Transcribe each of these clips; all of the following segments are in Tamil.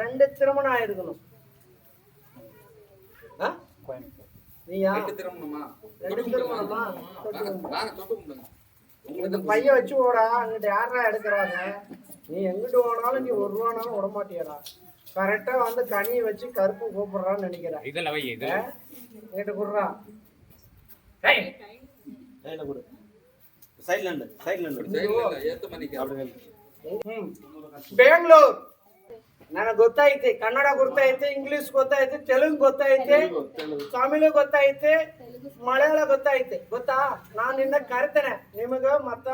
ரெண்டு திருமணம் ஆயிருக்கணும். நீயா? ரெண்டு திருமணமா? ரெண்டு திருமணமா? இந்த பையன் வச்சு ஓடா அங்கிட்ட யாரா எடுக்கிறாங்க? நீ எங்கிட்டு ஓனாலும் நீ ஒரு ரூபானாலும் விட மாட்டியடா. கரெக்டா வந்து கனியை வச்சு கருப்பு கூப்பிடுறான்னு நினைக்கிறேன். இதுல வை இது. என்கிட்ட குடுறா. கையில குடு. சைட்ல சைட்ல பெங்களூர். ನನಗೆ ಗೊತ್ತಾಯ್ತೆ ಕನ್ನಡ ಗೊತ್ತಾಯ್ತೆ ಇಂಗ್ಲಿಷ್ ಗೊತ್ತಾಯ್ತೆ ತೆಲುಗು ಗೊತ್ತಾಯ್ತೆ ತಮಿಳು ಗೊತ್ತಾಯ್ತೆ ಮಲಯಾಳ ಗೊತ್ತಾಯ್ತೆ. ಗೊತ್ತಾ? ನಾನು ನಿನ್ನ ಕರಿತೇನೆ. ನಿಮಗ ಮತ್ತ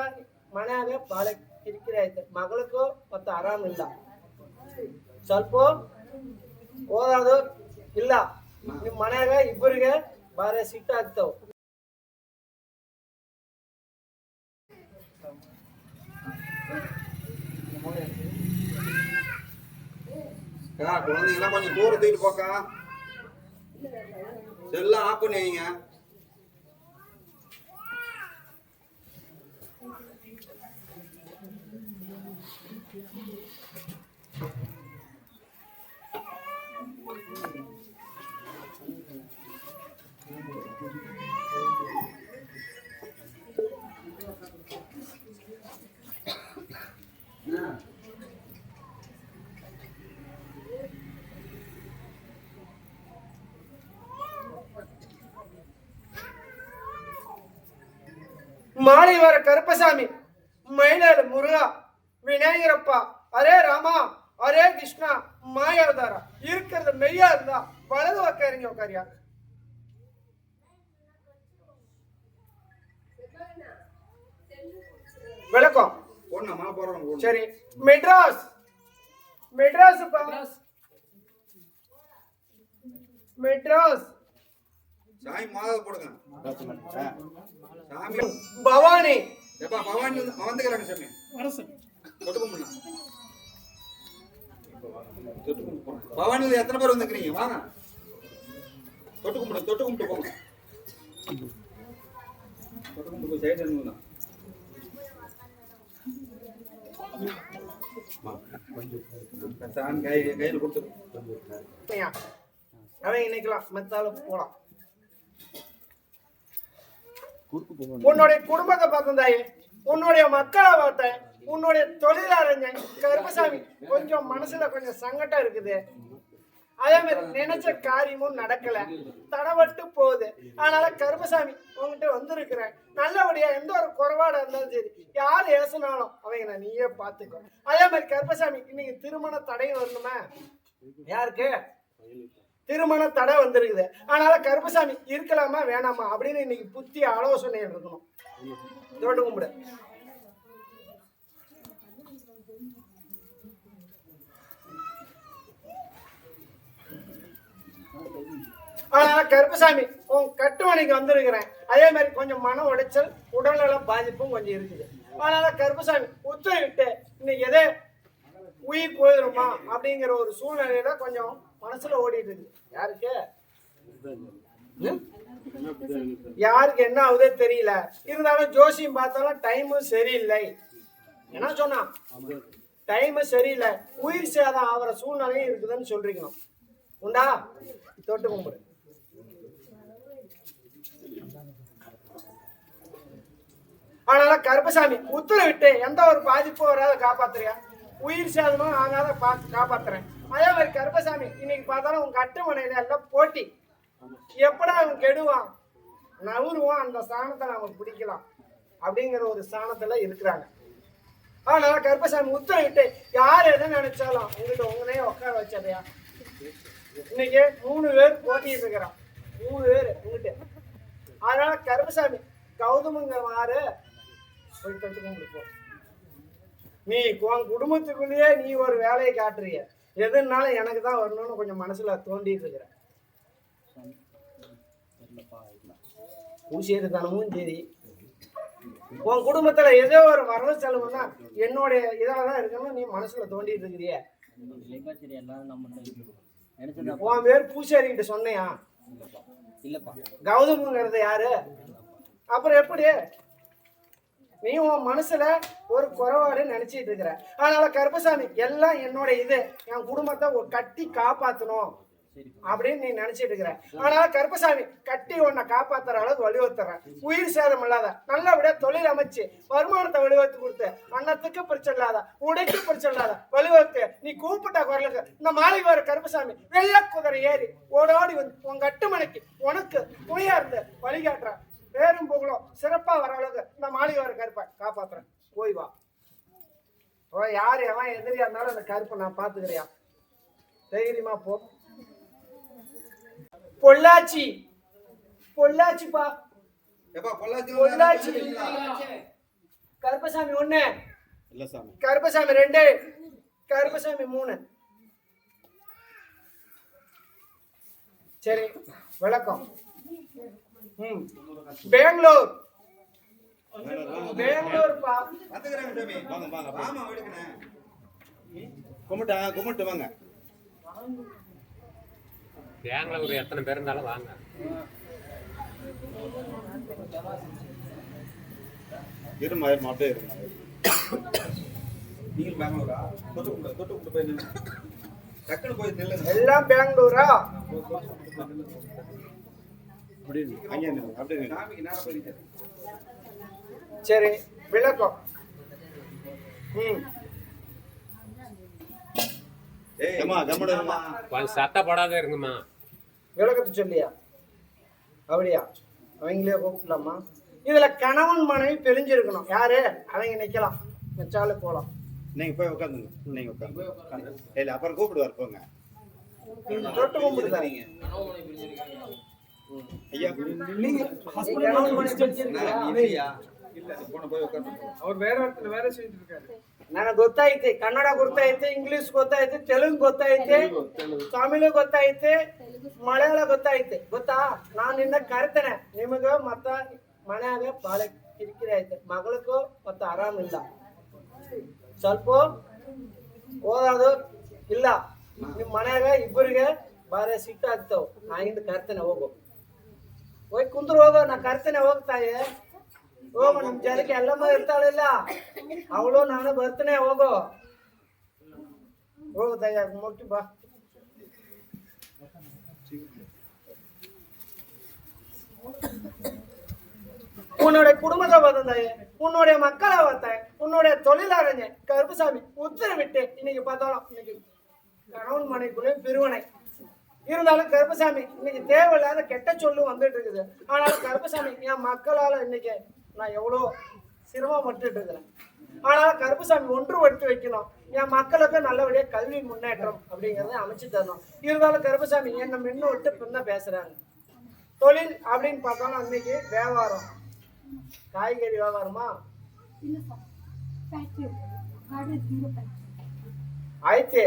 ಮನ್ಯಾಗ ಬಾಳ ಕಿರಿಕಿರಿ ಐತೆ ಮಗಳಿಗೂ ಮತ್ತ ಆರಾಮಿಲ್ಲ ಸ್ವಲ್ಪ ಓದೋದು ಇಲ್ಲ. ನಿಮ್ಮ ಮನೆಯಾಗ ಇಬ್ಬರಿಗೆ ಬಾರ ಸಿಟ್ಟು ಆಗ್ತಾವ. குழந்தைங்கெல்லாம் கொஞ்சம் தூரம் தூக்கிட்டு போக்கா. செல்ல ஆஃப் பண்ணி வைங்க மாலைவர கருப்பசாமி மயிலாடு முருகா விநாயகரப்பா அரே ராமா அரே கிருஷ்ணா மாயாவதாரா. இருக்கிறது மெய்யா இருந்தா வலது விளக்கம் போடணும் மாலை போடுறோம் போடணும். சரி. மெட்ராஸ். மெட்ராஸ். மெட்ராஸ். சாமி மாலை போடுங்க. சாமி. பவானி. எப்பா பவானி வந்து வந்துக்கிறாங்க சாமி. தொட்டு கும்பிடுங்க தொட்டு கும்பிட்டு போங்க. பவானியில் எத்தனை பேர் வந்துக்கிறீங்க வாங்க. தொட்டு கும்பிடு தொட்டு கும்பிட்டு போங்க. தொட்டு கும்பிட்டு போய் சைடு சாமி கை கையில் கொடுத்துரு. ஐயா, அவன் இன்னைக்கலாம் மெத்தாலும் போலாம். உன்னுடைய குடும்பத்தை பார்த்தேன் தாயே உன்னுடைய மக்களை பார்த்தேன் உன்னுடைய தொழில் அறிஞன் கருப்பசாமி. கொஞ்சம் மனசுல கொஞ்சம் சங்கடம் இருக்குது. அதே மாதிரி நினைச்ச காரியமும் நடக்கல. தடவட்டு போகுது. அதனால கருப்பசாமி உங்ககிட்ட வந்திருக்கிறேன். நல்லபடியா எந்த ஒரு குறைபாடா இருந்தாலும் சரி யார் ஏசுனாலும் அவங்க நீயே பார்த்துக்கோ. அதே மாதிரி கருப்பசாமி இன்னைக்கு திருமண தடையும் வரணுமே? யாருக்கு? திருமண தடை வந்திருக்குது. அதனால கருப்பசாமி இருக்கலாமா வேணாமா அப்படின்னு இன்னைக்கு புத்தி ஆலோசனை இருக்கணும் தோட்டு கும்பிடு. அதனால கருப்பசாமி உன் கட்டுமணிக்கு வந்திருக்கிறேன். அதே மாதிரி கொஞ்சம் மன உடைச்சல் உடல்நல பாதிப்பும் கொஞ்சம் இருக்குது. அதனால கருப்பசாமி உத்தரவிட்டு இன்னைக்கு எதே உயிர் போயிடுமா அப்படிங்கிற ஒரு சூழ்நிலையில கொஞ்சம் மனசுல ஓடிட்டு இருக்கு. யாருக்கு? யாருக்கு என்ன ஆகுதே தெரியல. இருந்தாலும் ஜோசியம் பார்த்தாலும் டைமும் சரியில்லை. என்ன சொன்னா? டைம் சரியில்லை. உயிர் சேதம் ஆகிற சூழ்நிலையும் இருக்குதுன்னு சொல்றீங்க உண்டா? தொட்டு கும்பிடு. அதனால கருப்பசாமி உத்தரவிட்டு எந்த ஒரு பாதிப்பும் வராத காப்பாத்துறியா? உயிர் சேதமும் ஆகாத பார்த்து காப்பாத்துறேன். அதே மாதிரி கருப்பசாமி இன்னைக்கு பார்த்தாலும் உங்க அட்டுமனையில எல்லாம் போட்டி. எப்படா அவன் கெடுவான்? நவுருவான் அந்த ஸ்தானத்தை நமக்கு பிடிக்கலாம். அப்படிங்கிற ஒரு ஸ்தானத்துல இருக்கிறாங்க. ஆனா கருப்பசாமி உத்தரவிட்டு யார் எதை நினைச்சாலும் உங்ககிட்ட உங்களையே உட்கார வச்சதையா? இன்னைக்கு மூணு பேர் போட்டிட்டு இருக்கிறான். மூணு பேர் உங்ககிட்ட. அதனால கருப்பசாமி கௌதமுங்க மாறு போய் தொட்டு கும்பிட்டு நீ உன் குடும்பத்துக்குள்ளேயே நீ ஒரு வேலையை காட்டுறிய. எதுனாலும் எனக்கு தான் வரணும்னு கொஞ்சம் மனசுல தோண்டிட்டு இருக்கிற பூசியதுதானமும் சரி. உன் குடும்பத்துல ஏதோ ஒரு வரவு செலவுன்னா என்னுடைய இதில் தான் இருக்கணும் நீ மனசுல தோண்டிட்டு இருக்கிறிய. உன் பேர் பூசாரிகிட்ட சொன்னையா? இல்லப்பா. கௌதமுங்கிறது யாரு? அப்புறம் எப்படி? நீ உன் மனசுல ஒரு குறைவாடு நினைச்சிட்டு இருக்கிற. அதனால கருப்பசாமி எல்லாம் என்னோட இது. என் குடும்பத்தை ஒரு கட்டி காப்பாத்தணும் அப்படின்னு நீ நினைச்சிட்டு இருக்கிற. ஆனா கருப்பசாமி கட்டி உன்னை காப்பாத்துற அளவுக்கு வலியுறுத்துறேன். உயிர் சேதம் இல்லாத நல்லபடியா தொழில் அமைச்சு வருமானத்தை வலியுறுத்தி கொடுத்து அன்னத்துக்கு பிரச்சனை இல்லாத உடைக்கு பிரச்சனை இல்லாத வலியுறுத்து நீ கூப்பிட்ட குரலுக்கு இந்த மாளிகை வர கருப்பசாமி வெள்ள குதிரை ஏறி ஓடோடி வந்து உன் கட்டுமனைக்கு உனக்கு துணையா இருந்து வழிகாட்டுறேன். பேரும் புகழும். சிறப்பா வர அளவுக்கு இந்த மாளிகை வர கருப்பை. காப்பாத்துறேன். போய் வா. ஓ யார்? எவன் எதிரியா இருந்தாலும் அந்த கருப்பை நான் பாத்துக்கிறியா தைரியமா போ. பொள்ளாச்சி. பொள்ளாச்சிப்பா. பொள்ளாச்சி கருப்பசாமி ஒண்ணு. கருப்பசாமி ரெண்டு. கருப்பசாமி மூணு. சரி விளக்கம் ம் பெங்களூர். எடுக்கிறேன் கும்பிட்டா கும்பிட்டு வாங்க. பெங்களூர் எத்தனை பேர் இருந்தாலும் வாங்க. இருமா இருமா அப்படியே இருமா நீங்கள் பெங்களூரா? தொட்டு கும்பிடு தொட்டு கும்பிட்டு போய் நில்லு. டக்குனு போய் நில்லுங்க. எல்லாம் பெங்களூரா? சரி விளக்கம். சத்தப்படாத இருங்கம்மா. விளக்கத்தை சொல்லியா? அப்படியா? அவங்களே கூப்பிடலாமா? இதுல கணவன் மனைவி பிரிஞ்சிருக்கணும். யாரு? அவங்க நிக்கலாம். நிச்சாலே போலாம். நீங்க போய் உட்காந்துங்க நீங்க உட்காந்து இல்ல அப்புறம் கூப்பிடுவார் போங்க. தொட்டு கும்பிடுதாங்க ನನಗೆ ಗೊತ್ತೈತೆ ಕನ್ನಡ ಗೊತ್ತಾಯ್ತೆ ಇಂಗ್ಲಿಷ್ ಗೊತ್ತಾಯ್ತೆ ತೆಲುಗು ಗೊತ್ತಾಯ್ತೆ ತಮಿಳು ಗೊತ್ತೈತೆ ಮಲಯಾಳ ಗೊತ್ತೈತೆ ಗೊತ್ತಾ? ನಾನು ನಿನ್ನ ಕರಿತೇನೆ. ನಿಮಗ ಮತ್ತ ಮನ್ಯಾಗ ಬಾಳೆ ಕಿರಿಕಿರಿ ಐತೆ. ಮಗಳಕ್ಕೂ ಮತ್ತ ಆರಾಮಿಲ್ಲ. ಸ್ವಲ್ಪ ಓದೋದು ಇಲ್ಲ. ನಿಮ್ಮ ಮನ್ಯಾಗ ಇಬ್ಬರಿಗೆ ಬಾರಿ ಸಿಟ್ಟಾಗ್ತಾವ ನಾ ಹಿಂದೆ ಕರ್ತೇನೆ ಹೋಗು. ಕುಂದ್ರು ಹೋಗು ನಾ ಕರಿತೇನೆ ಹೋಗ್ತಾಯಿ ಹೋಗು ನಮ್ ಜನಕ್ಕೆ ಎಲ್ಲಮ್ಮ ಇರ್ತಾಳಿಲ್ಲ ಅವಳು ನಾನು ಬರ್ತೇನೆ ಹೋಗು ಹೋಗು ತಾಯ ಮುಟ್ಟಿ ಬಾ உன்னுடைய குடும்பத்தை பார்த்தாயே உன்னுடைய மக்களை பார்த்தாய் உன்னுடைய தொழிலாளங்க கருப்புசாமி உத்தரவிட்டு இன்னைக்கு பார்த்தாலும் இன்னைக்கு கணவன் மனைக்குள்ளே பிரிவினை இருந்தாலும் கருப்பசாமி இன்னைக்கு தேவையில்லாத கெட்ட சொல்லும் வந்துட்டு இருக்குது. ஆனாலும் கருப்பசாமி என் மக்களால் இன்னைக்கு நான் எவ்வளோ சிரமப்பட்டு இருக்கிறேன். ஆனாலும் கருப்பசாமி ஒன்றுபடுத்தி வைக்கணும். என் மக்களுக்கு நல்லபடியாக கல்வி முன்னேற்றம் அப்படிங்கிறத அமைச்சு தரணும். இருந்தாலும் கருப்பசாமி என்னை மின்னு விட்டு பின்ன பேசுகிறாங்க தொழில் அப்படின்னு பார்த்தாலும் இன்னைக்கு வியாபாரம். காய்கறி வியாபாரமா? ஆயிடுச்சு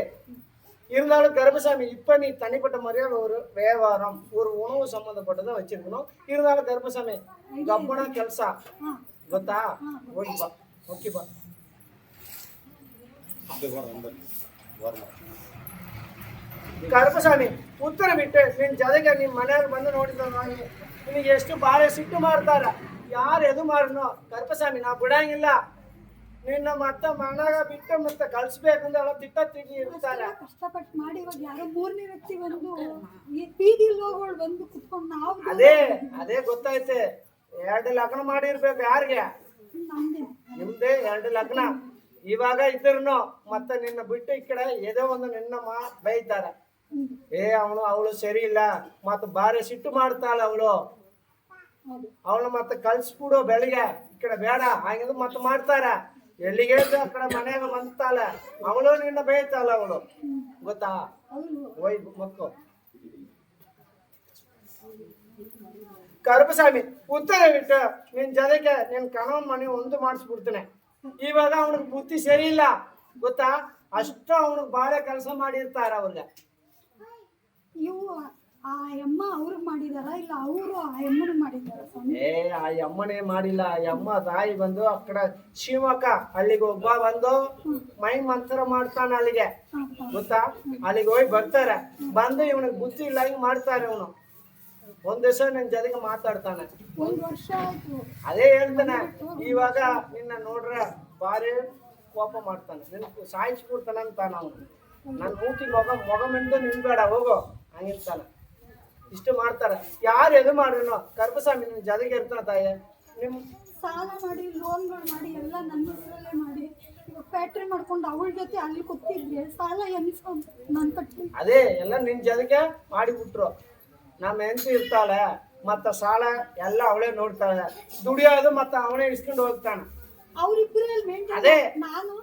இருந்தாலும் கருப்பசாமி இப்போ நீ தனிப்பட்ட மாதிரியான ஒரு வியாபாரம் ஒரு உணவு சம்மந்தப்பட்டதை வச்சிருக்கணும். இருந்தாலும் கருப்பசாமி கப்பனா கெல்சா. ಗೊತ್ತಾ ಹೋಗಿಬಾ ಓಕೆ ಬಾ ಕರ್ಮಸ್ವಾಮಿ ಉತ್ತರ ಬಿಟ್ಟೆ நீ ಜೊತೆಗೆ ನಿಮ್ಮ ಮನೆಯವ್ರು ಬಂದು ನೋಡಿದ್ರು ನಿನಗೆ ಎಷ್ಟು ಭಾಳ ಸಿಟ್ಟು ಮಾಡ್ತಾರ ಯಾರು ಎದು ಮಾರನೋ ಕರ್ಪಸ್ವಾಮಿ ನಾ ಬಿಡಂಗಿಲ್ಲ ನಿನ್ನ ಮತ್ತೆ ಮನಾಗ ಬಿಟ್ಟು ಮತ್ತೆ ಕಳ್ಸ್ಬೇಕಂದ್ರೆ ಅಲ್ಲ ತಿಟ್ಟ ತಿಗಿ ಇರ್ತಾರೆ. ಕಷ್ಟಪಟ್ಟು ಮಾಡಿ ಇವಾಗ ಯಾರೋ ಮೂರನೇ ವ್ಯಕ್ತಿ ಬಂದು ಬೀದಿ ಲೋಗಳು ಬಂದು ಕುತ್ಕೊಂಡು ನಾವು ಅದೇ ಅದೇ ಗೊತ್ತೈತೆ ಎರಡು ಲಗ್ನ ಮಾಡಿರ್ಬೇಕು ಯಾರಿಗೆ? ನಮ್ದೇ. ಎರಡು ಲಗ್ನ. ಇವಾಗ ಇದ್ರೂ ಮತ್ತೆ ನಿನ್ನ ಬಿಟ್ಟು ಈ ಕಡೆ ಏదో ಒಂದು ನಿನ್ನ ಮಾ ಬೈತಾರೆ. ಏ ಅವನು ಅವಳು ಸರಿ ಇಲ್ಲ. ಮತ್ತೆ ಬಾರಿ ಸಿಟ್ಟು ಮಾಡ್ತಾಳೆ ಅವಳು. ಅವಳು ಮತ್ತೆ ಕಳ್ಸ್ಬಿಡು ಬೆಳಿಗ್ಗೆ. ಈ ಕಡೆ ಬೇಡ. ಹಾಗೆ ಮತ್ತೆ ಮಾಡ್ತಾರ. ಎಲ್ಲಿಗೆ ಆ ಕಡೆ ಮನೆಯಾಗ ಬಂತಾಳ ಅವಳು ನಿನ್ನ ಬೇಯ್ತಾಳ ಅವಳು. ಗೊತ್ತಾ? ಹೋಯ್ ಮಕ್ಕಳು. ಕರ್ಪಸ್ವಾಮಿ ಉತ್ತರ ಬಿಟ್ಟು ನಿನ್ ಜೊತೆಗೆ ನಿನ್ ಕಣವ ಮನೆ ಒಂದು ಮಾಡಿಸ್ಬಿಡ್ತೇನೆ. ಇವಾಗ ಅವನಿಗೆ ಬುದ್ಧಿ ಸರಿಯಿಲ್ಲ. ಗೊತ್ತಾ? ಅಷ್ಟು ಅವನಿಗೆ ಬಾಳೆ ಕೆಲಸ ಮಾಡಿರ್ತಾರ ಅವ್ರಿಗೆ. ಆ ಅಮ್ಮ ಅವ್ರು ಮಾಡಿದಾರ ಇಲ್ಲ ಅವರು ಆ ಅಮ್ಮನ ಮಾಡಿದಾರ ಸ್ವಾಮಿ? ಏ ಆ ಅಮ್ಮನೇ ಮಾಡಿಲ್ಲ. ಆ ಅಮ್ಮ ತಾಯಿ ಬಂದು ಆ ಕಡೆ ಶಿವಮೊಗ್ಗ ಅಲ್ಲಿಗೆ ಒಬ್ಬ ಬಂದು ಮೈ ಮಂತ್ರ ಮಾಡ್ತಾನ ಅಲ್ಲಿಗೆ. ಗೊತ್ತಾ? ಅಲ್ಲಿಗೆ ಹೋಗಿ ಬರ್ತಾರೆ. ಬಂದು ಇವನಿಗೆ ಬುದ್ಧಿ ಇಲ್ಲ ಹಿಂಗ್ ಮಾಡ್ತಾರೆ ಇವನು. ಒಂದ್ ದಿವಸ ನಿನ್ ಜೊತೆಗೆ ಮಾತಾಡ್ತಾನೆ. ಒಂದು ವರ್ಷ ಆಯ್ತು. ಅದೇ ಹೇಳ್ತಾನೆ ಇವಾಗ ನಿನ್ನ ನೋಡ್ರೆ ಬಾರಿ ಕೋಪ ಮಾಡ್ತಾನೆ. ನಿನ್ ಸಾಯಿಸ್ಬಿಡ್ತಾನೆ ಅಂತ ನಾವು ನನ್ನ ಮೂತಿ ಮಗ ಮಗ ಮಿಂದು ನಿನ್ಬೇಡ ಹೋಗು. ಹಂಗಿರ್ತಾನೆ. ಇಷ್ಟು ಮಾಡ್ತಾರೆ. ಯಾರು ಎದು ಮಾಡ್ರಿನೋ ಕರ್ಪಸ್ವಾಮಿ ನಿಮ್ ಜೊತೆಗೆ ಇರ್ತಾನ ತಾಯಿ? ನಿಮ್ ಸಾಲ ಮಾಡಿ ಲೋನ್ಗಳು ಮಾಡಿ ಎಲ್ಲ ನನ್ನ ಹೆಸರಲ್ಲೇ ಮಾಡಿ. ಫ್ಯಾಕ್ಟ್ರಿ ಮಾಡ್ಕೊಂಡು ಅವಳ ಜೊತೆ ಅಲ್ಲಿ ಕೂತಿದ್ವಿ. ಸಾಲ ಎನ್ಸ್ಕೊಂಡು ನಾನು ಕಟ್ಟಿ ಅದೇ ಎಲ್ಲ ನಿನ್ ಜೊತೆಗೆ ಮಾಡಿಬಿಟ್ರು ನಮ್ಮ ಹೆಂಡತಿ ಇರ್ತಾಳೆ ಮತ್ತ ಸಾಲ ಎಲ್ಲ ಅವಳೇ ನೋಡ್ತಾಳೆ. ದುಡಿಯೋದು ಮತ್ತ ಅವನೇ ಇಸ್ಕೊಂಡು ಹೋಗ್ತಾನೆ. ಅವ್ರಿಬ್ರಲ್ಲಿ ಅದೇ. ಮೇಂಟೈನ್ ನಾನು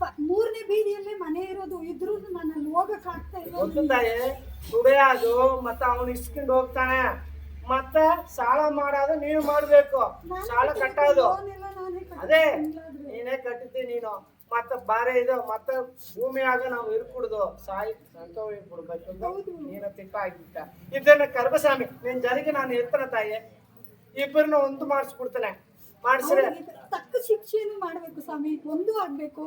ಪ- ಮೂರನೇ ಬೀದಿಯಲ್ಲೇ ಮನೆ ಇರೋದು. ಇದ್ರೂ ನಾನು ಅಲ್ಲಿ ಹೋಗಕ್ ಆಗ್ತಾ ಇಲ್ಲ. ಗೊತ್ತು ತಾಯಿ. ದುಡಿಯೋದು ಮತ್ತ ಅವನು ಇಸ್ಕೊಂಡು ಹೋಗ್ತಾನೆ. ಮತ್ತ ಸಾಲ ಮಾಡೋದು ನೀನು ಮಾಡಬೇಕು. ಸಾಲ ಕಟ್ಟೋದು. ಅದೇ ನೀನೇ ಕಟ್ಟಿದ್ದಿ ನೀನು. ಮತ್ತ ಬಾರೆ ಇದು ಮತ್ತ ಭೂಮಿಯಾಗ ನಾವು ಇರ್ಕುಡ್ದು. ಸಾಯಿ ಸಂತೋ ಬಿಡ್ಬೇಕು ಅಂತ ಹೌದು. ನೀನ ತಿಟ್ಟ ಆಗಿಬಿಟ್ಟ. ಇದನ್ನ ಕರ್ಬಸ್ವಾಮಿ ನಿನ್ ಜನಕ್ಕೆ ನಾನು ಇರ್ತಾನೆ ತಾಯಿ. ಇಬ್ಬರನ್ನ ಒಂದು ಮಾಡಿಸ್ಬಿಡ್ತಾನೆ ಮಾಡಿಸ್ರೆ ಅವ್ರಿಗೆ ತಕ್ಕ ಶಿಕ್ಷೆನೂ ಮಾಡಬೇಕು ಸ್ವಾಮಿ ಒಂದು ಆಗ್ಬೇಕು.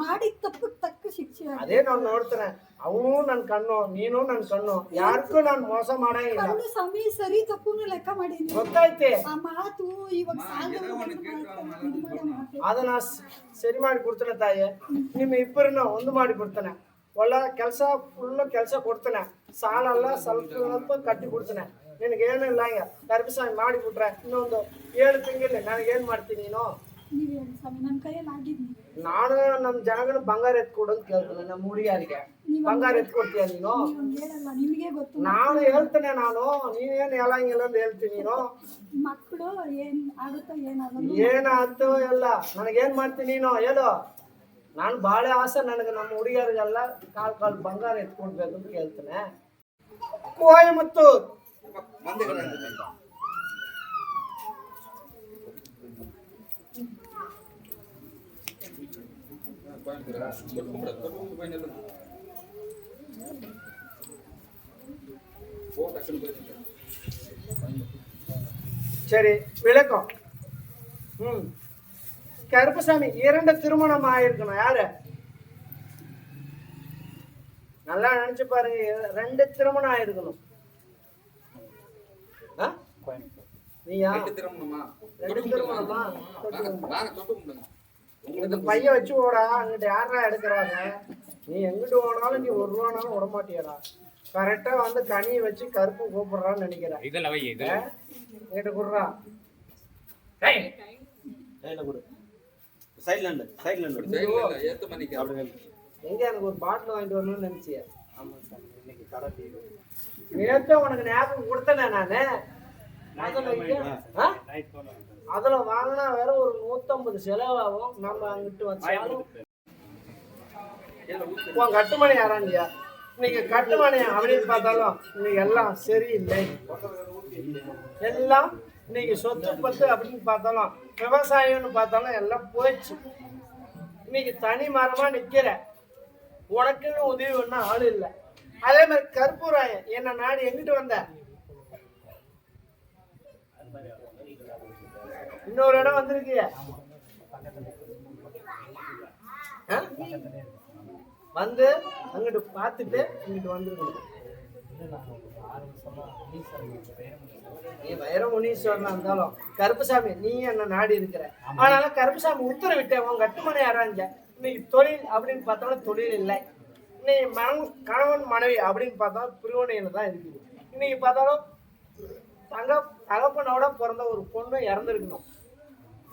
ಮಾಡಿ ತಪ್ಪು ತಕ್ಕ ಶಿಕ್ಷೆ ಅದೇ ನಾವು ನೋಡ್ತಾರೆ ಅವನು ನನ್ ಕಣ್ಣು ನೀನು ನನ್ ಕಣ್ಣು. ಯಾರಿಗೂ ನಾನು ಮೋಸ ಮಾಡಂಗಿಲ್ಲ ಕಣ್ಣು ಸ್ವಾಮಿ ಸರಿ ತಪ್ಪುನು ಲೆಕ್ಕ ಮಾಡಿ ಗೊತ್ತೈತೆ ಆ ಮಾತು ಇವಾಗ ಮಾತು. ಅದನ್ನ ಸರಿ ಮಾಡಿ ಕೊಡ್ತಾನೆ ತಾಯಿ. ನಿಮ್ಮ ಇಬ್ಬರನ್ನ ಒಂದು ಮಾಡಿ ಕೊಡ್ತಾನೆ. ಒಳ್ಳೆ ಕೆಲಸ ಫುಲ್ ಕೆಲಸ ಕೊಡ್ತಾನೆ. ಸಾಲಲ್ಲ ಸ್ವಲ್ಪ ಸ್ವಲ್ಪ ಕಟ್ಟಿ ಕೊಡ್ತಾನೆ. ನಿನಗೇನಿಲ್ಲ ಹಂಗ ಗರ್ಭಸ್ವಾಮಿ ಮಾಡಿಬಿಟ್ರೆ ಇನ್ನೊಂದು ಏಳು ತಿಂಗಳಿ ನನಗೆ ಏನ್ ಮಾಡ್ತೀನಿ ನೀನು ನಾನು ನಮ್ಮ ಜನಗಳ ಬಂಗಾರ ಎತ್ಕೊಡು ಅಂತ ಕೇಳ್ತೀನಿ ನಮ್ಮ ಹುಡುಗಿಯರಿಗೆ. ಬಂಗಾರ ಎತ್ಕೊಡ್ತೀಯ ನೀನು? ನಾನು ಹೇಳ್ತೇನೆ ನಾನು ನೀನೇನು ಹೇಳಂಗಿಲ್ಲ ಅಂತ ಹೇಳ್ತೀನಿ ನೀನು. ಮಕ್ಕಳು ಏನ್ ಆಗುತ್ತೋ ಏನಾಗಲ್ಲ ಏನಾಯ್ತು ಎಲ್ಲ ನನಗೇನ್ ಮಾಡ್ತೀನಿ ನೀನು? ಹೇಳು. ನಾನು ಬಾಳೆ ಆಸೆ ನನಗೆ ನಮ್ಮ ಹುಡುಗಿಯರಿಗೆಲ್ಲ ಕಾಲ್ ಕಾಲ್ ಬಂಗಾರ ಎತ್ಕೊಡ್ಬೇಕು ಅಂತ ಕೇಳ್ತೇನೆ. ಕೊಯಮತ್ತೂರ್. ಮಂದಿ சரி விளக்கம். ம். கருப்பசாமி இரண்டு திருமணம் ஆயிருக்கணும். யாரு? நல்லா நினைச்சு பாருங்க ரெண்டு திருமணம் ஆயிருக்கணும். ஆ? நீயா? திரும்பணுமா ரெண்டு திருமணமா? வாங்க தொட்டு கும்பிடுங்க. இந்த பையன் வச்சு ஓடா அங்கிட்ட யாரா எடுக்கிறாங்க? நீ எங்கிட்டு போனாலும் நீ ஒரு ரூபானாலும் விட மாட்டியடா கரெக்டா வந்து கனியை வச்சு கருப்பு கூப்பிடுறான்னு நினைக்கிறேன். இதுல வை இது எங்கிட்ட குடுறா. சைடுல கொடு. சைடுல நில்லு சைடுல இல்ல, ஏத்து நில்லு. எங்க எனக்கு ஒரு பாட்டில் வாங்கிட்டு வரணும்னு நினைச்சிய? ஆமா சார் இன்னைக்கு கடை நேற்று உனக்கு ஞாபகம் கொடுத்தனே நானு. அதுல? அதுல வாங்கினா வேற ஒரு நூத்தம்பது செலவாகும். நம்ம அங்கிட்டு வச்சாலும். உன் கட்டுமணி யாராண்டியா? இன்னைக்கு கட்டுமணி அப்படின்னு பார்த்தாலும் இன்னைக்கு எல்லாம் சரியில்லை. எல்லாம் இன்னைக்கு சொத்து பத்து அப்படின்னு பார்த்தாலும் விவசாயம்னு பார்த்தாலும் எல்லாம் போயிடுச்சு. இன்னைக்கு தனி மரமா நிக்கிற. உனக்குன்னு உதவி பண்ண ஆள் இல்லை. அதே மாதிரி கற்பூராயன் என்ன நாடு எங்கிட்டு வந்த? இன்னொரு இடம் வந்திருக்கிய. வந்து அங்கிட்டு பார்த்துட்டு இங்கிட்டு வந்துருக்கணும் நீ வைர இருந்தாலும் கருப்புசாமி நீ என்ன நாடி இருக்கிற? ஆனால கருப்புசாமி உத்தரவிட்டேன் உன் கட்டுமனை யாராஞ்ச இன்னைக்கு தொழில் அப்படின்னு பார்த்தாலும் தொழில் இல்லை. இன்னைக்கு மனம் கணவன் மனைவி அப்படின்னு பார்த்தா பிரிவினையில தான் இருக்குது. இன்னைக்கு பார்த்தாலும் தங்க தகப்பனோட பிறந்த ஒரு பொண்ணு இறந்துருக்கணும்.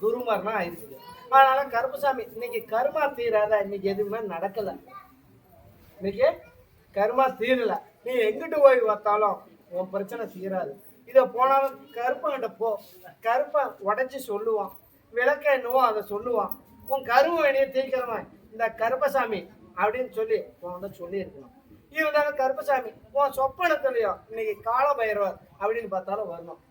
துருமரணம் ஆயிடுச்சு அதனால கருப்புசாமி இன்னைக்கு கருமா தீராத? இன்னைக்கு எதுவுமே நடக்கல. இன்னைக்கு கருமா தீரல. நீ எங்கிட்டு போய் பார்த்தாலும் உன் பிரச்சனை தீராது. இதை போனாலும் கருப்பங்கிட்ட போ. கருப்பை உடைச்சி சொல்லுவான். விளக்க என்னவோ அதை சொல்லுவான். உன் கரும வேணியை தீக்கிறவன் இந்த கருப்பசாமி அப்படின்னு சொல்லி உன்கிட்ட சொல்லியிருக்கணும். இருந்தாலும் கருப்பசாமி உன் சொப்பனத்துலையும் இன்னைக்கு கால பைரவர் அப்படின்னு பார்த்தாலும் வரணும்.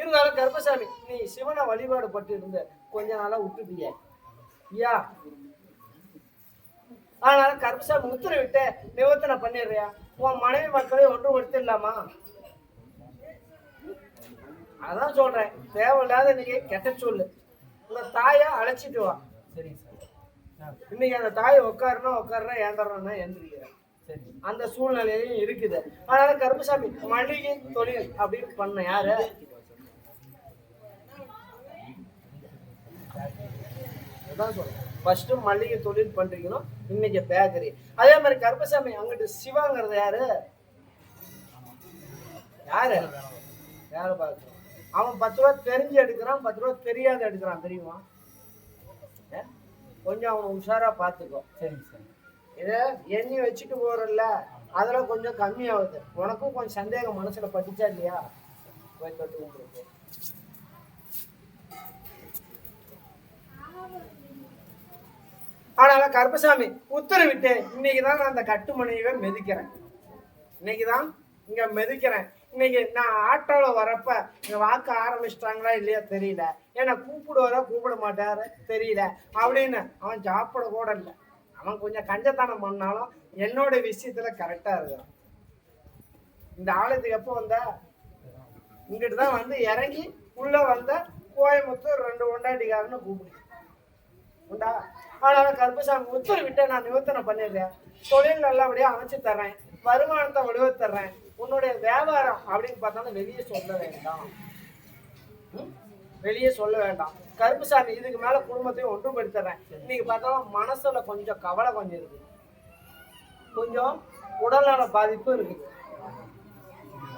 இருந்தாலும் கருப்பசாமி நீ சிவனை வழிபாடு பட்டு இருந்து கொஞ்ச நாளா விட்டுட்டிய. ஐயா. அதனால கருப்பசாமி உத்தரவிட்டு நிவர்த்தனை பண்ணிடுறியா? உன் மனைவி மக்களை ஒன்றுபடுத்திடலாமா? அதான் சொல்றேன் தேவையில்லாத இன்னைக்கு கெட்ட சொல்லு. உங்க தாயை அழைச்சிட்டு வா. இன்னைக்கு அந்த தாயை உட்காருனா உட்காருனா ஏந்தரணும்னா எந்திரிக்கிறேன் அந்த சூழ்நிலையிலும் இருக்குது. அதனால கருப்பசாமி மளிகை தொழில் அப்படின்னு பண்ண யாரு? அதான் சொல்றேன். ஃபர்ஸ்ட் மளிகை தொழில் பண்றீங்களோ இன்னைக்கு பேக்கரி. அதே மாதிரி கருப்பசாமி அங்கிட்டு சிவாங்கிறது யாரு? யாரு? யாரு பார்க்கணும்? அவன் பத்து ரூபா தெரிஞ்சு எடுக்கிறான் பத்து ரூபா தெரியாத எடுக்கிறான் தெரியுமா? கொஞ்சம் அவன் உஷாரா பார்த்துக்கோ. சரிங்க சார். இதை எண்ணி வச்சுட்டு போறல்ல. அதெல்லாம் கொஞ்சம் கம்மியாகுது. உனக்கும் கொஞ்சம் சந்தேகம் மனசுல பட்டுச்சா இல்லையா? போய் தொட்டு கும்பிடு. ஆனால கருப்பசாமி உத்தரவிட்டு இன்னைக்கு தான் நான் அந்த கட்டுமனையவே மெதிக்கிறேன். இன்னைக்கு தான் இங்க மெதிக்கிறேன். இன்னைக்கு நான் ஆட்டோல வரப்ப இங்க வாக்க ஆரம்பிச்சிட்டாங்களா இல்லையா தெரியல. ஏன்னா கூப்பிடுவாரா கூப்பிட மாட்டாரு தெரியல. அப்படின்னு அவன் சாப்பிட கூட இல்லை. அவன் கொஞ்சம் கஞ்சத்தனம் பண்ணாலும் என்னோட விஷயத்துல கரெக்டா இருக்கிறான் இந்த ஆலயத்துக்கு எப்போ வந்த? இங்கிட்டு தான் வந்து இறங்கி உள்ள வந்த கோயம்புத்தூர் ரெண்டு ஒண்டாண்டிக்காரன்னு கூப்பிடு. உண்டா? அதனால கருப்பசாமி உத்தரவிட்ட நான் நிவர்த்தனை பண்ணிடுறேன். தொழில் நல்லபடியாக அமைச்சு தர்றேன். வருமானத்தை வடிவ தர்றேன் உன்னுடைய வியாபாரம் அப்படின்னு பார்த்தாலும் வெளியே சொல்ல வேண்டாம். வெளியே சொல்ல வேண்டாம். கருப்புசாமி இதுக்கு மேல குடும்பத்தையும் ஒன்றுபடுத்துறேன். இன்னைக்கு பார்த்தாலும் மனசுல கொஞ்சம் கவலை கொஞ்சம் இருக்கு கொஞ்சம் உடல்நல பாதிப்பு இருக்குது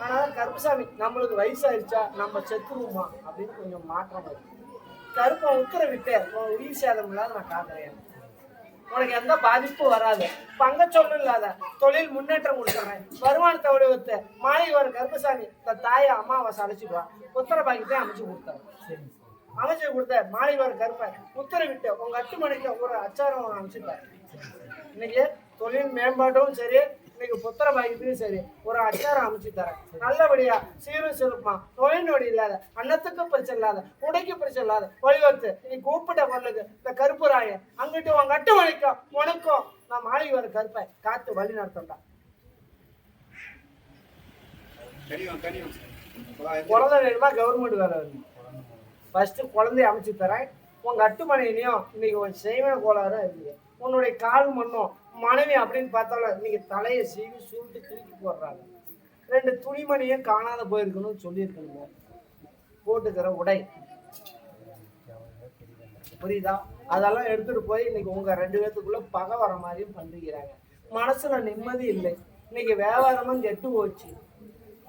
ஆனால் கருப்புசாமி நம்மளுக்கு வயசாயிருச்சா நம்ம செத்துருவோமா அப்படின்னு கொஞ்சம் மாற்றம் இருக்கு. கருப்பை உத்தரவிட்டு உன் உயிர் சேதம் இல்லாத நான் காக்குறேன். உனக்கு எந்த பாதிப்பும் வராது. பங்கச்சொல்லும் இல்லாத தொழில் முன்னேற்றம் கொடுத்துறேன் வருமானத்தை வடிவத்தை மாளிகை வர கருப்பசாமி தன் தாயை அம்மாவாசை அழைச்சிடுவா உத்தர பாக்கியத்தை அமைச்சு கொடுத்தாரு அமைச்சு கொடுத்த மாளிகை வர கருப்பை உத்தரவிட்டு உங்க அட்டு மணிக்கு ஒரு அச்சாரம் அமைச்சுட்டாரு இன்னைக்கு தொழில் மேம்பாட்டும் சரி இன்னைக்கு புத்திர பாக்கியத்துக்கும் சரி ஒரு அச்சாரம் அமைச்சு தரேன். நல்லபடியா சீரும் சிறப்புமா நோய் நொடி இல்லாத அன்னத்துக்கு பிரச்சனை இல்லாத உடைக்கு பிரச்சனை இல்லாத வழிவகுத்து நீ கூப்பிட்ட பொருளுக்கு இந்த கருப்பு ராயன் அங்கிட்டு உங்க அட்டு மணிக்கும் உனக்கும். நான் மாளிகை வர கருப்பை காத்து வழி நடத்தண்டா குழந்தை வேணுமா? கவர்மெண்ட் வேலை வேணுமா? ஃபர்ஸ்ட் குழந்தைய அமைச்சு தரேன். உங்க அட்டுமனையிலையும் இன்னைக்கு ஒரு செய்வன கோளாறு இருக்குது உன்னுடைய கால் மண்ணும் மனைவி அப்படின்னு பார்த்தாலும் இன்னைக்கு தலையை சீவி சுருட்டு தூக்கி போடுறாங்க. ரெண்டு துணிமணியும் காணாத போயிருக்கணும்னு சொல்லியிருக்கணுங்க போட்டுக்கிற உடை. புரியுதா? அதெல்லாம் எடுத்துட்டு போய் இன்னைக்கு உங்க ரெண்டு பேத்துக்குள்ள பகை வர மாதிரியும் பண்ணிக்கிறாங்க. மனசுல நிம்மதி இல்லை. இன்னைக்கு வியாபாரமும் கெட்டு போச்சு.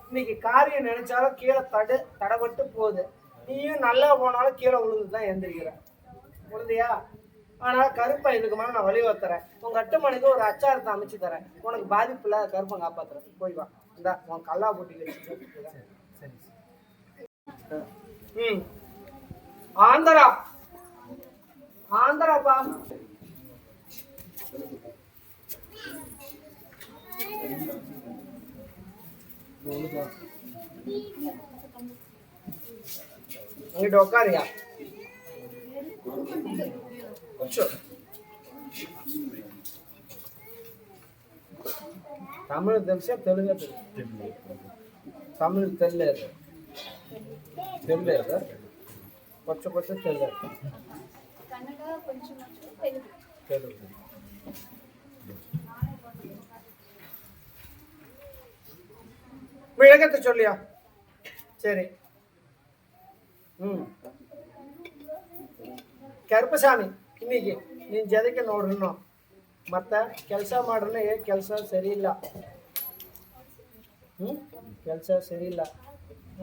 இன்னைக்கு காரியம் நினைச்சாலும் கீழே தடு தடப்பட்டு போகுது. நீயும் நல்லா போனாலும் கீழே விழுந்து தான் எந்திரிக்கிற. புரியுதியா? ஆனால் கருப்பை இதுக்கு மேலே நான் வழிவத்துறேன் உங்க அட்டுமணிக்கு ஒரு அச்சாரத்தை அமைச்சு தரேன். உனக்கு பாதிப்பு இல்லாத கருப்பை காப்பாத்துறேன். போய் வா. இந்த உன் கல்லா போட்டி ம். ஆந்திரா. ஆந்திராப்பா இங்கிட்ட உட்காரியா కూర్చో. తమిళ తెలిసే తెలుగు తెలుగు. తమిళ తెలియదు. తెలియదు? కొంచెం కొంచెం తెలియదు తెలుగు. விளக்கத்தை சொல்லியா சரி ம் கருப்பசாமி ನಿಮಗೆ ನಿನ್ನ ಜೊತೆಗೆ ನೋಡ್ರು ಮತ್ತು ಕೆಲಸ ಮಾಡ್ರೂ ಕೆಲಸ ಸರಿ ಇಲ್ಲ. ಹ್ಞೂ ಕೆಲಸ ಸರಿ ಇಲ್ಲ.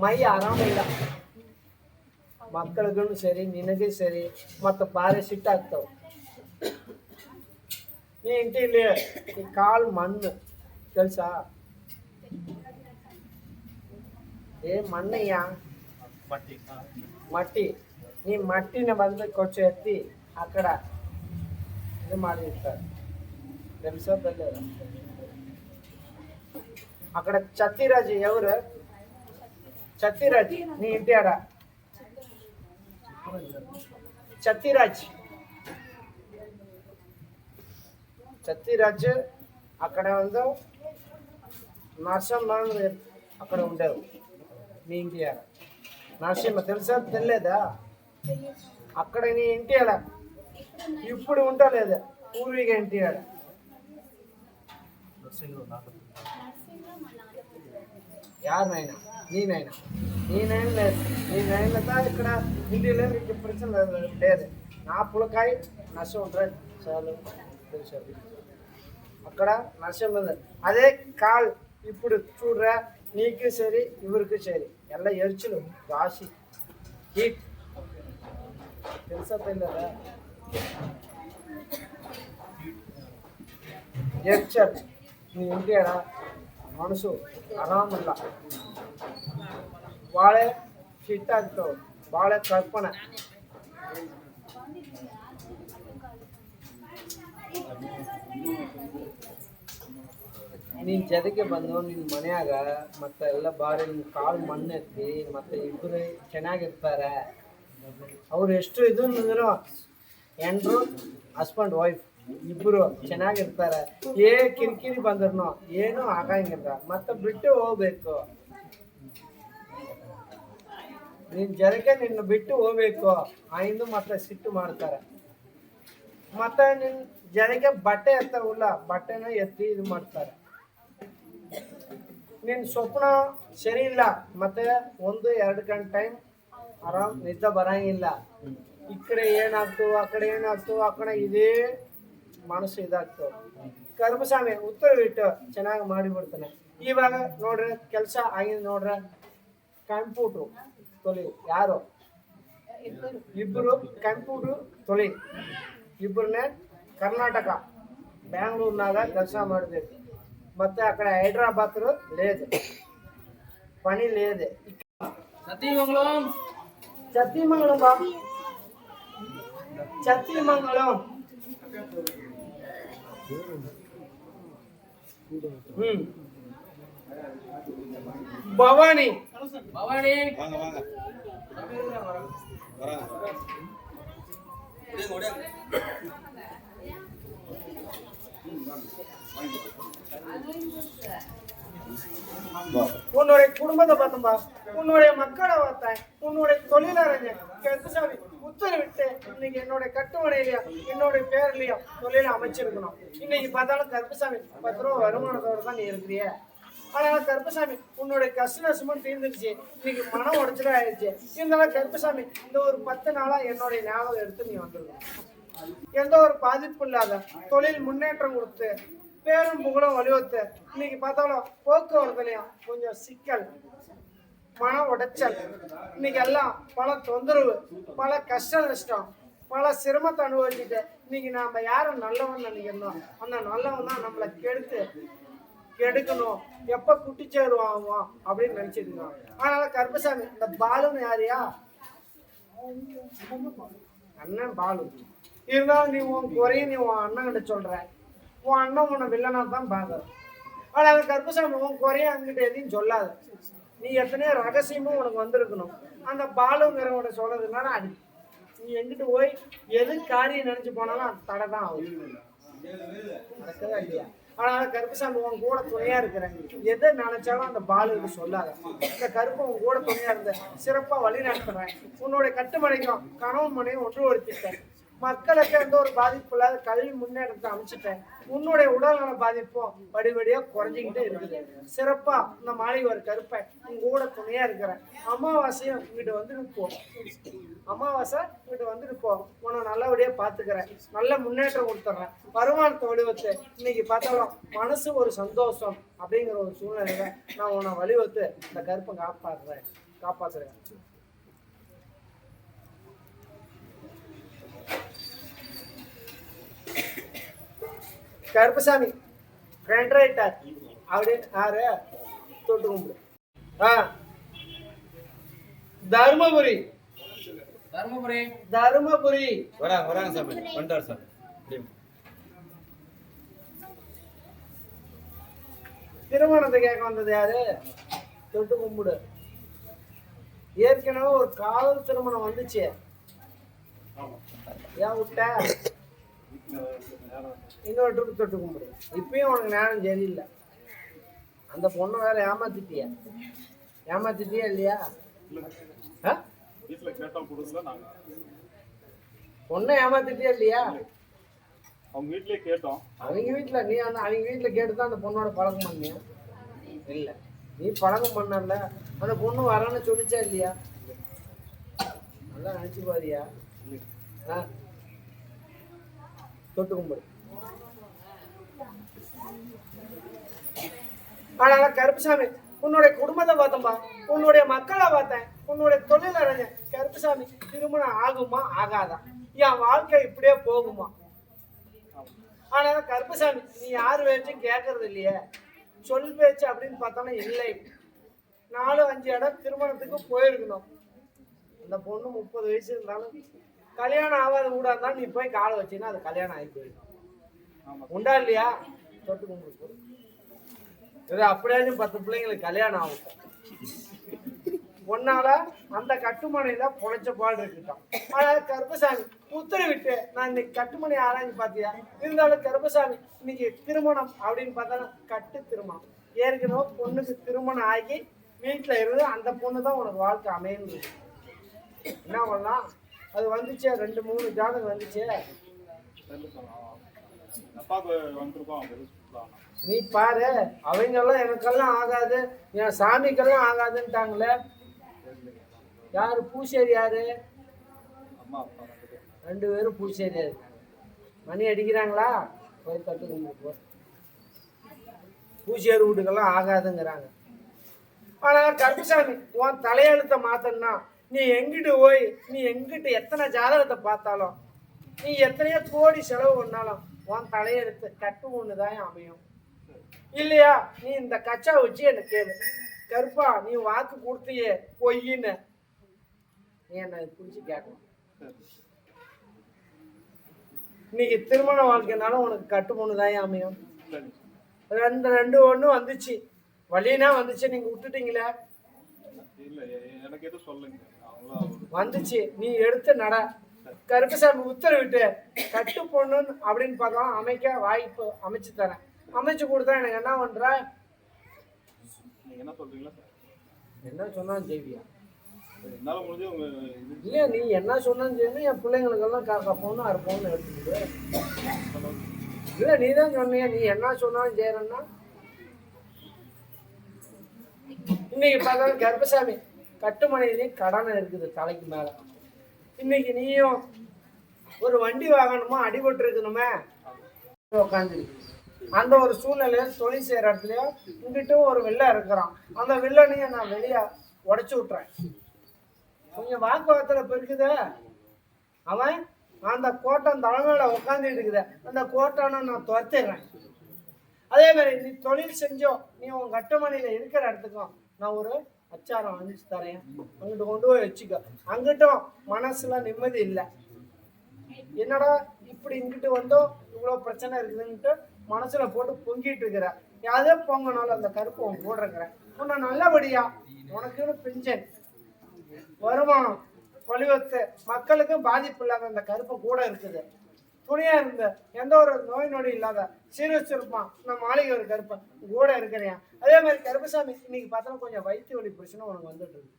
ಮೈ ಆರಾಮಿಲ್ಲ ಮಕ್ಕಳಿಗೂ ಸರಿ ನಿನಗೆ ಸರಿ ಮತ್ತು ಭಾರಿ ಸಿಟ್ಟಾಗ್ತಾವ ನೀ ಇಂಟಿಲಿ ಈ ಕಾಲ್ ಮಣ್ಣು ಕೆಲಸ? ಏ ಮಣ್ಣಯ್ಯ? ಮಟ್ಟಿ. ಮಟ್ಟಿ. ನೀ ಮಟ್ಟಿನ ಬಂದು ಕೊಚ್ಚು ಎತ್ತಿ. అక్కడ ఇది మాట చెప్తారు. తెలుసా పెళ్ళేదా అక్కడ చత్తిరాజ్ ఎవరు? చత్తిరాజ్ నీ ఇంటి ఆడ. చత్తిరాజ్ చత్తిరాజ్ అక్కడ ఉందో? నరసింహ అక్కడ ఉండేవు. మీ ఇంటి ఆడ. నరసింహ తెలుసా? తెలియదా? అక్కడ నీ ఇంటి ఆడ. ఇప్పుడు ఉంటలేదు పూర్వీగా ఎన్టీఆర్. యారైనా నేనైనా. నేనేం లేదు. నేనైనా ఇక్కడ ఇంటి లేదు డిఫరెన్స్ లేదు. లేదు. నా పులకాయ నష్టం ఉంటుంది. చాలు. అక్కడ నష్టం లేదు అదే కాల్ ఇప్పుడు చూడరా నీకు సరి ఇవరికి సరి ఎల్ల ఎరుచులు రాసి హీట్. తెలుసా తెలియదా ಎಚ್ಚರ್ ನೀ ಇಂಡಿಯಣ ಮನಸ್ಸು ಆರಾಮಿಲ್ಲ. ಬಾಳೆ ಶೀತ ಆಗ್ತವೆ ಬಾಳೆ ಕಲ್ಪನೆ ನೀನ್ ಜೊತೆಗೆ ಬಂದು ನಿನ್ ಮನ್ಯಾಗ ಮತ್ತೆ ಎಲ್ಲ ಬಾರಿ ನಿನ್ ಕಾಲು ಮಣ್ಣೆತ್ತಿ ಮತ್ತೆ ಇಬ್ರು ಚೆನ್ನಾಗಿರ್ತಾರೆ. ಅವ್ರು ಎಷ್ಟು ಇದು ಎಂಡ್ರು ಹಸ್ಬೆಂಡ್ ವೈಫ್ ಇಬ್ಬರು ಚೆನ್ನಾಗಿರ್ತಾರೆ. ಏ ಕಿರಿಕಿರಿ ಬಂದ್ರು ಏನು ಆಗಂಗಿಲ್ಲ. ಮತ್ತೆ ಬಿಟ್ಟು ಹೋಗ್ಬೇಕು. ನಿನ್ನ ಜನಕ್ಕೆ ನಿನ್ನ ಬಿಟ್ಟು ಹೋಗ್ಬೇಕು. ಆಯ್ದು ಮತ್ತೆ ಸಿಟ್ಟು ಮಾಡ್ತಾರೆ. ಮತ್ತೆ ನಿನ್ ಜನಕ್ಕೆ ಬಟ್ಟೆ ಎತ್ತವಿಲ್ಲ, ಬಟ್ಟೆನ ಎತ್ತಿ ಇದು ಮಾಡ್ತಾರೆ. ನಿನ್ ಸ್ವಪ್ನ ಸರಿ ಇಲ್ಲ, ಮತ್ತೆ ಒಂದು, ಎರಡು ಗಂಟೆ ಟೈಮ್ ಆರಾಮ್ ನಿದ್ದೆ ಬರಂಗಿಲ್ಲ. ಈ ಕಡೆ ಏನಾಗ್ತು ಆ ಕಡೆ ಏನಾಗ್ತು ಆ ಕಡೆ ಇದೇ ಮನಸ್ಸು ಇದಾಗ್ತು ಕರ್ಮಸ್ವಾಮಿ ಉತ್ತರ ಬಿಟ್ಟು ಚೆನ್ನಾಗಿ ಮಾಡಿಬಿಡ್ತಾನೆ ಇವಾಗ ನೋಡ್ರಿ ಕೆಲಸ ಆಗಿದ್ ನೋಡ್ರಿ ಕಂಪ್ಯೂಟ್ರು ತೊಲಿ ಯಾರು ಇಬ್ಬರು ಕಂಪ್ಯೂಟ್ರು ತೊಳಿ ಇಬ್ಬರನ್ನೇ ಕರ್ನಾಟಕ ಬ್ಯಾಂಗ್ಳೂರ್ನಾಗ ಕೆಲಸ ಮಾಡಬೇಕು ಮತ್ತೆ అక్కడ హైదరాబాద్ లేదు పని లేదు సతీమంగళం చత్తిమంగళం బాబు சத்தியமங்கலம். பவானி. பவானி. உன்னுடைய குடும்பத்தை பார்த்தம்பா உன்னுடைய மக்களை பார்த்தேன் உன்னுடைய தொழிலறிஞர் கருத்துசாமி உத்தரவிட்டு இன்னைக்கு என்னுடைய கட்டுமனையிலையும் என்னுடைய பேர்லையும் தொழில அமைச்சிருக்கணும். இன்னைக்கு பார்த்தாலும் கருப்புசாமி பத்து ரூபா வருமானத்தோட தான் நீ இருக்கிறிய. அதனால கருப்பசாமி உன்னுடைய கஷ்ட நஷ்டமும் தீர்ந்துருச்சு. இன்னைக்கு மனம் உடச்சலே ஆயிடுச்சு. இருந்தாலும் கருப்பசாமி இந்த ஒரு பத்து நாளா என்னுடைய ஞாபகம் எடுத்து நீ வந்துருக்க எந்த ஒரு பாதிப்பு இல்லாத தொழில் முன்னேற்றம் கொடுத்து பேரும் புகழும் வலியுறுத்து இன்னைக்கு பார்த்தாலும் போக்குவரத்துலையும் கொஞ்சம் சிக்கல். மன உடைச்சல். இன்னைக்கு எல்லாம் பல தொந்தரவு பல கஷ்ட நஷ்டம் பல சிரமத்தை அனுபவிச்சுட்டு இன்னைக்கு நாம யாரும் நல்லவன் நினைக்கிறோம்? அந்த நல்லவன் தான் நம்மளை கெடுத்து கெடுக்கணும். எப்ப குட்டிச்சேருவாங்க அப்படின்னு நினைச்சிருந்தோம் அதனால கருப்பசாமி இந்த பாலுன்னு யாரியா அண்ணன் பாலு. இருந்தாலும் நீ உன் குறையும் நீ உன் அண்ணன் கிட்ட சொல்ற. உன் அண்ணன் உன்னை வில்லனா தான் பாக்குற ஆனால் கருப்பசாமி உன் குறையும் அங்கிட்ட எதையும் சொல்லாது. நீ எத்தனையோ ரகசியமும் உனக்கு வந்திருக்கணும். அந்த பாலுங்கிறவங்க சொல்றதுனால அடி நீ எங்கிட்ட போய் எது காரியம் நினைச்சு போனாலும் தடை தான் ஆகும். அதனால கருப்பசாமி உன் கூட துணையா இருக்கிறேன் எதை நினைச்சாலும் அந்த பாலுக்கு சொல்லாத. இந்த கருப்பு உன் கூட துணையா இருந்த சிறப்பா வழி நடத்துறேன். உன்னுடைய கட்டுமனைக்கும் கணவன் மனையும் ஒன்றுபடுத்திட்டேன் மக்களுக்கு எந்த ஒரு பாதிப்பு இல்லாத கல்வி முன்னேற்றத்தை அமைச்சிட்டேன். உன்னுடைய உடல்நல பாதிப்பும் படிப்படியா குறைஞ்சிக்கிட்டே இருக்குது. சிறப்பா இந்த மாளிகை ஒரு கருப்பை உங்க கூட துணையா இருக்கிறேன். அமாவாசையும் இங்கிட்ட வந்து போ. அமாவாசை இங்கிட்ட வந்து போ. உன்னை நல்லபடியா பாத்துக்கிறேன். நல்ல முன்னேற்றம் கொடுத்துட்றேன் வருமானத்தை வடிவத்து இன்னைக்கு பார்த்தாலும் மனசு ஒரு சந்தோஷம் அப்படிங்கிற ஒரு சூழ்நிலையில நான் உன்னை வழிவத்து இந்த கருப்பை காப்பாடுறேன் காப்பாத்துறேன். கருப்பசாமி ஃப்ரெண்ட் ரைட்டர் அப்படின்னு யாரு தொட்டு கும்பிடு. ஆ. தருமபுரி. தர்மபுரி. தருமபுரி. வராங்க வராங்க சாமி. வந்துட்டார் சாமி. திருமணத்தை கேட்க வந்தது யாரு? தொட்டு கும்பிடு. ஏற்கனவே ஒரு காதல் திருமணம் வந்துச்சு. ஏன் விட்ட? இன்னொரு ட்ரிப் தொட்டு கும்பிடு. இப்பயும் உனக்கு நேரம் சரியில்லை. அந்த பொண்ணை வேற ஏமாத்திட்டியா? ஏமாத்திட்டியா இல்லையா? பொண்ணை ஏமாத்திட்டியா இல்லையா? அவங்க வீட்லயே கேட்டோம். அவங்க வீட்டில் நீ அந்த அவங்க வீட்டில் கேட்டு தான் அந்த பொண்ணோட பழக்கம் பண்ணியா? இல்லை. நீ பழக்கம் பண்ணல. அந்த பொண்ணு வரேன்னு சொல்லிச்சா இல்லையா? நல்லா நினச்சி பாரியா? ஆ? தொட்டு கும்பிடு ஆனால கருப்புசாமி உன்னுடைய குடும்பத்தை பார்த்தம்பா உன்னுடைய மக்களை பார்த்தேன் உன்னுடைய தொழில் அடைஞ்சேன் கருப்புசாமி திருமணம் ஆகுமா ஆகாதா? என் வாழ்க்கை இப்படியே போகுமா? ஆனா கருப்புசாமி நீ யார் பேச்சும் கேட்கறது இல்லையே. சொல் பேச்சு அப்படின்னு பார்த்தோன்னா இல்லை. நாலு அஞ்சு இடம் திருமணத்துக்கு போயிருக்கணும். அந்த பொண்ணு முப்பது வயசு இருந்தாலும் கல்யாணம் ஆகாத கூட இருந்தாலும் நீ போய் காலை வச்சீங்கன்னா அது கல்யாணம் ஆகி போயிடும். உண்டா இல்லையா? தொட்டு கும்பிட்டு இது அப்படியே பத்து பிள்ளைங்களுக்கு கல்யாணம் ஆகும். ஒன்னால அந்த கட்டுமனையில புழைச்ச பாடு இருக்குட்டான். ஆனா கருப்பசாமி உத்தரவிட்டு நான் இன்னைக்கு கட்டுமனை ஆராய்ச்சி பாத்தியா இருந்தாலும் கருப்பசாமி இன்னைக்கு திருமணம் அப்படின்னு பார்த்தா கட்டு திருமணம். ஏற்கனவே பொண்ணுக்கு திருமணம் ஆகி வீட்டுல இருந்து அந்த பொண்ணு தான் உனக்கு வாழ்க்கை அமையுது என்ன பண்ணலாம்? அது வந்துச்சே ரெண்டு மூணு ஜாதகம் வந்துச்சே. நீ பாரு அவங்கெல்லாம் எனக்கெல்லாம் ஆகாது என் சாமிக்கெல்லாம் ஆகாதுன்ட்டாங்களே. யாரு பூசேரி யாரு? ரெண்டு பேரும் இருக்காங்க. மணி அடிக்கிறாங்களா? போய் கும்பிட்டு போ. பூசேரி வீட்டுக்கெல்லாம் ஆகாதுங்கிறாங்க. ஆனா கருப்புசாமி உன் தலையெழுத்தை மாத்தணும்னா நீ எங்கிட்டு போய் நீ எங்கிட்டு எத்தனை ஜாதகத்தை பார்த்தாலும் நீ எத்தனையோ கோடி செலவு பண்ணாலும் உன் தலையெடுத்து கட்டு ஒன்று தான் அமையும். இல்லையா? நீ இந்த கச்சா வச்சு எனக்கு கேளு. கருப்பா நீ வாக்கு கொடுத்தியே பொய்ன்னு நீ என்ன பிடிச்சி கேட்கணும்? இன்னைக்கு திருமண வாழ்க்கைனாலும் உனக்கு கட்டு பொண்ணு தான் அமையும். ரெண்டு ரெண்டு ஒன்று வந்துச்சு. வழினா வந்துச்சு நீங்க விட்டுட்டீங்களே? இல்ல எனக்கு எதுவும் சொல்லுங்க. வந்துச்சு. நீ எடுத்து நட. கருப்பசாமி உத்தரவிட்டு கட்டு பொண்ணுன்னு அப்படின்னு பார்த்தா அமைக்க வாய்ப்பு அமைச்சு தரேன். அமைச்சு கொடுத்தா எனக்கு என்ன பண்ற? என்ன சொல்றீங்களா சார்? என்ன உங்க இது இல்லையா நீ என்ன சொன்னாலும் செய்யணும் என் பிள்ளைங்களுக்கெல்லாம் காக்கா பொண்ணு அரை பொண்ணு எடுத்துக்கிட்டு. இல்லை நீ தான் சொன்னிய. நீ என்ன சொன்னாலும் செய்யறன்னா? இன்னைக்கு பார்த்தாலும் கர்ப்பசாமி கட்டுமனையிலையும் கடனை இருக்குது தலைக்கு மேலே. இன்னைக்கு நீயும் ஒரு வண்டி வாங்கணுமா? அடிபட்டு இருக்கணுமே? உட்காந்துருக்கு அந்த ஒரு சூழ்நிலையில தொழில் செய்யற இடத்துலயோ இங்கிட்டும் ஒரு வில்லை இருக்கிறான். அந்த வெள்ளனையும் நான் வெளியே உடைச்சு விட்டுறேன். கொஞ்சம் வாக்குவாதத்துல பெருக்குத. அவன் அந்த கோட்டம் தலைமையில உட்காந்துட்டு இருக்குது. அந்த கோட்டனை நான் துரத்திடுறேன். அதே மாதிரி நீ தொழில் செஞ்சோ நீ உன் கட்டுமனையில இருக்கிற இடத்துக்கும் நான் ஒரு அச்சாரம் அனுப்பிச்சு தரேன். அங்கிட்ட கொண்டு போய் வச்சுக்கோ. அங்கிட்டும் மனசுலாம் நிம்மதி இல்லை. என்னடா இப்படி இங்கிட்டு வந்தோம் இவ்வளோ பிரச்சனை இருக்குதுன்ட்டு மனசுல போட்டு பொங்கிட்டு இருக்கிற. யாரோ பொங்கனாலும் அந்த கருப்பு உன் கூட உன்னை நல்லபடியா உனக்குன்னு பென்ஷன் வருமானம் வலிவத்து மக்களுக்கு பாதிப்பு இல்லாத அந்த கருப்பு கூட இருக்குது. துணியா இருந்த எந்த ஒரு நோய் நொடி இல்லாத சீரச்சிருப்பான் நான் மாளிகை ஒரு கருப்பன் கூட இருக்கிறேன். அதே மாதிரி கருப்பசாமி இன்னைக்கு பார்த்தா கொஞ்சம் வயிற்று வலி பிரச்சனை உனக்கு வந்துட்டு இருக்கு.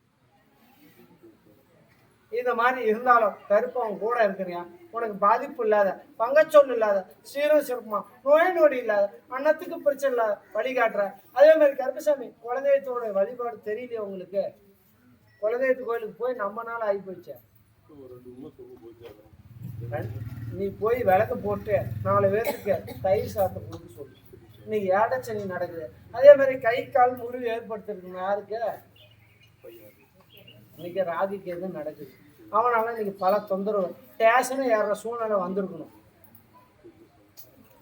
இந்த மாதிரி இருந்தாலும் கருப்பம் கூட இருக்கிறியா உனக்கு பாதிப்பு இல்லாத பங்கச்சொல் இல்லாத சீரும் சிறப்புமா நோய் நொடி இல்லாத அன்னத்துக்கு பிரச்சனை இல்லாத வழிகாட்டுற அதே மாதிரி கருப்பசாமி குலதெய்வத்தோட வழிபாடு தெரியலையே உங்களுக்கு? குலதெய்வத்து கோயிலுக்கு போய் நம்ம நாள் ஆகி போச்சு நீ போய் விளக்கு போட்டு நாலு பேர்த்துக்கு தயிர் சாப்பிட்டு கொடுக்க சொல்லு. இன்னைக்கு ஏடச்சனி நடக்குது. அதே மாதிரி கை கால் முறிவு ஏற்படுத்திருக்கு யாருக்கு? இன்னைக்கு ராகிக்கு எதுவும் நடக்குது? அவனால இன்னைக்கு பல தொந்தரவு. டேஷனும் ஏற சூழ்நிலை வந்திருக்கணும்.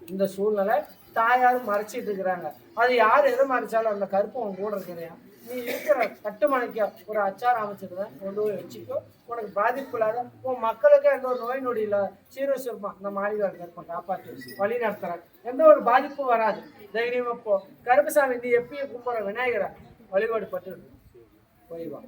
இந்த சூழ்நிலை தாயாரும் மறைச்சிட்டு இருக்கிறாங்க. அது யார் எதை மறைச்சாலும் அந்த கருப்பு உன் கூட இருக்கிறையா? நீ இருக்கிற கட்டுமனைக்கு ஒரு அச்சாரம் அமைச்சிருந்தேன் கொண்டு போய் வச்சுக்கோ. உனக்கு பாதிப்பு இல்லாத உன் மக்களுக்கு எந்த ஒரு நோய் நொடி இல்லை. சீரஸ் இருப்பான். இந்த மாநில காப்பாற்றி வழி நடத்துறேன். எந்த ஒரு பாதிப்பும் வராது. தைரியமா போ. கருப்பசாமி நீ எப்பயும் கும்பிட்ற விநாயகரை வழிபாடு பட்டு போய் வா.